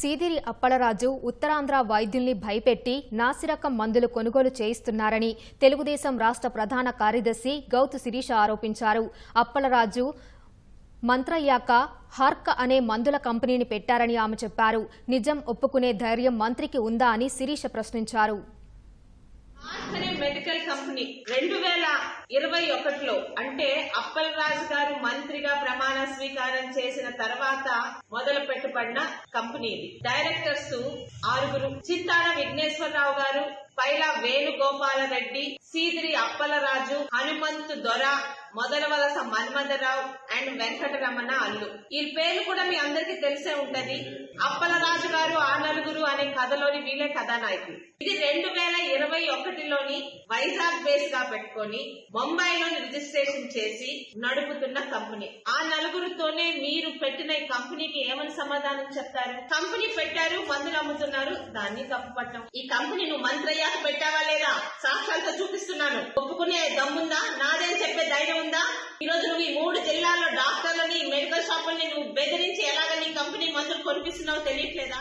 సీదిరి అప్పలరాజు ఉత్తరాంధ్ర వైద్యుల్ని భయపెట్టి నాసిరకం మందులు కొనుగోలు చేయిస్తున్నారని తెలుగుదేశం రాష్ట్ర ప్రధాన కార్యదర్శి గౌతు శిరీష ఆరోపించారు. అప్పలరాజు మంత్రయ్యాక హార్క్ అనే మందుల కంపెనీని పెట్టారని ఆమె చెప్పారు. నిజం ఒప్పుకునే ధైర్యం మంత్రికి ఉందా అని శిరీష ప్రశ్నించారు. మార్క్ మెడికల్ కంపెనీ రెండు వేల ఇరవై ఒకటిలో అంటే అప్పల్ రాజు గారు మంత్రిగా ప్రమాణ స్వీకారం చేసిన తర్వాత మొదలు పెట్టబడిన కంపెనీ ఇది. డైరెక్టర్స్ ఆరుగురు చిత్తార విఘ్నేశ్వరరావు గారు పైలా వేణుగోపాలరెడ్డి సీదిరి అప్పలరాజు హనుమంతు దొర మొదలవలస మన్మథరావు అండ్ వెంకటరమణ అల్లు. ఈ పేర్లు కూడా మీ అందరికి తెలిసే ఉంటది. అప్పలరాజు గారు కథలోని వీళ్ళే కథానాయకులు. ఇది రెండు వేల ఇరవై ఒకటిలోని వైజాగ్ బేస్గా పెట్టుకొని బొంబాయిలోని రిజిస్ట్రేషన్ చేసి నడుపుతున్న కంపెనీ. ఆ నలుగురితోనే మీరు పెట్టిన ఈ కంపెనీకి ఏమని సమాధానం చెప్తారు? కంపెనీ పెట్టారు మందులు అమ్ముతున్నారు దాన్ని తప్పుపట్టం ఈ కంపెనీ నువ్వు మంత్రయ్యాక పెట్టావా లేదా? సాక్ష్యాలతో చూపిస్తున్నాను. ఒప్పుకునే దమ్ముందా? నాదేం చెప్పే ధైర్యం ఉందా? ఈ రోజు నువ్వు ఈ మూడు జిల్లాల్లో డాక్టర్లని మెడికల్ షాపుల్ని నువ్వు బెదిరించి ఎలాగ నీ కంపెనీ మందులు కొనిపిస్తున్నావో తెలియట్లేదా?